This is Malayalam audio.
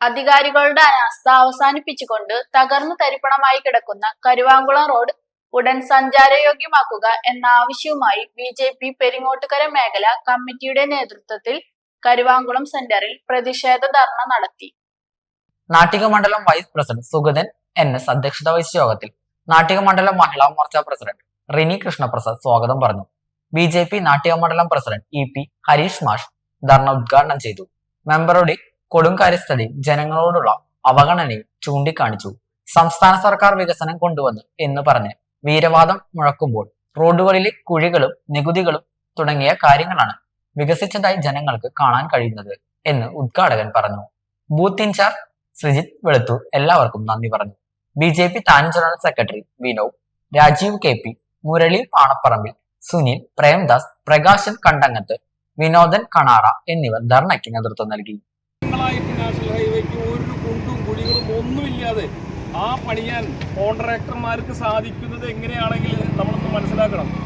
അധികാരികളുടെ അനാസ്ഥ അവസാനിപ്പിച്ചുകൊണ്ട് തകർന്നു തരിപ്പണമായി കിടക്കുന്ന കരുവാങ്കുളം റോഡ് ഉടൻ സഞ്ചാരയോഗ്യമാക്കുക എന്ന ആവശ്യവുമായി ബി ജെ പി പെരിങ്ങോട്ടുകര മേഖല കമ്മിറ്റിയുടെ നേതൃത്വത്തിൽ കരുവാങ്കുളം സെന്ററിൽ പ്രതിഷേധ ധർണ നടത്തി. നാട്ടിക മണ്ഡലം vice president Sugathan N S അധ്യക്ഷത വഹിച്ച യോഗത്തിൽ നാട്ടിക മണ്ഡലം മഹിളാ മോർച്ച പ്രസിഡന്റ് റിനി കൃഷ്ണപ്രസാദ് സ്വാഗതം പറഞ്ഞു. ബി ജെ പി നാട്ടിക മണ്ഡലം പ്രസിഡന്റ് ഇ പി ഹരീഷ് മാഷ് ധർണ ഉദ്ഘാടനം ചെയ്തു. മെമ്പറുടെ കൊടുങ്കാര്യസ്ഥതയും ജനങ്ങളോടുള്ള അവഗണനയും ചൂണ്ടിക്കാണിച്ചു. സംസ്ഥാന സർക്കാർ വികസനം കൊണ്ടുവന്നു എന്ന് പറഞ്ഞ് വീരവാദം മുഴക്കുമ്പോൾ റോഡുകളിലെ കുഴികളും നികുതികളും തുടങ്ങിയ കാര്യങ്ങളാണ് വികസിച്ചതായി ജനങ്ങൾക്ക് കാണാൻ കഴിയുന്നത് എന്ന് ഉദ്ഘാടകൻ പറഞ്ഞു. ബൂത്ത് ഇൻചാർജ് ശ്രീജിത്ത് വെളുത്തൂർ എല്ലാവർക്കും നന്ദി പറഞ്ഞു. ബി ജെ പി താൻ general secretary Vinod Rajeev K P Murali Panaparambil Sunil Premdas Prakashan Kandangath Vinodan Kanara എന്നിവർ ധർണയ്ക്ക് നേതൃത്വം നൽകി. വർഷങ്ങളായിട്ട് നാഷണൽ ഹൈവേക്ക് ഒരു കുണ്ടും കുഴികളും ഒന്നുമില്ലാതെ ആ പണിയാൻ കോൺട്രാക്ടർമാർക്ക് സാധിക്കുന്നത് എങ്ങനെയാണെങ്കിൽ നമ്മളൊന്ന് മനസ്സിലാക്കണം.